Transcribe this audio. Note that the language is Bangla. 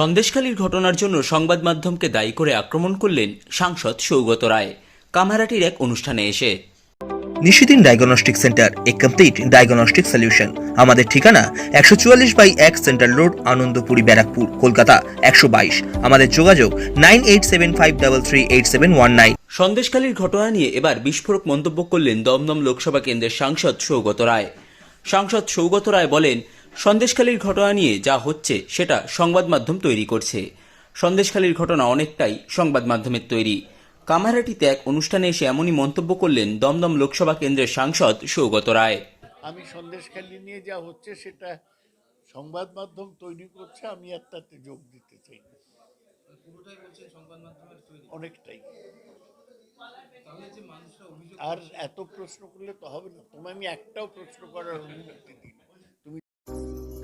সন্দেশখালীর ঘটনার জন্য সংবাদ মাধ্যমকে দায়ী করে আক্রমণ করলেন সাংসদ সৌগত রায়। কামারাটির এক অনুষ্ঠানে এসে। Nishidin diagnostic centre a complete diagnostic solution আমাদের ঠিকানা একশো চুয়াল্লিশ বাই এক সেন্ট্রাল রোড আনন্দপুরি ব্যারাকপুর কলকাতা একশো বাইশ। আমাদের যোগাযোগ nine eight seven five double three eight seven one nine. সন্দেশখালীর ঘটনা নিয়ে এবার বিস্ফোরক মন্তব্য করলেন দমদম লোকসভা কেন্দ্রের সাংসদ সৌগত রায়। সাংসদ সৌগত রায় বলেন সন্দেশখালীর ঘটনা নিয়ে যা হচ্ছে সেটা সংবাদ মাধ্যম তৈরি করছে। সন্দেশখালীর ঘটনা অনেকটাই সংবাদ মাধ্যমের তৈরি। কামারহাটিতে এক অনুষ্ঠানে এসে এমনই মন্তব্য করলেন দমদম লোকসভা কেন্দ্রের সাংসদ সৌগত রায়। আমি সন্দেশখালি নিয়ে যা হচ্ছে সেটা সংবাদ মাধ্যম তৈরি করছে আমি আর তাতে যোগ দিতে চাই। না অনেকটাই। আর এত প্রশ্ন করলে তো হবে না। তোমায় আমি একটাও প্রশ্ন করার অনুমতি দিই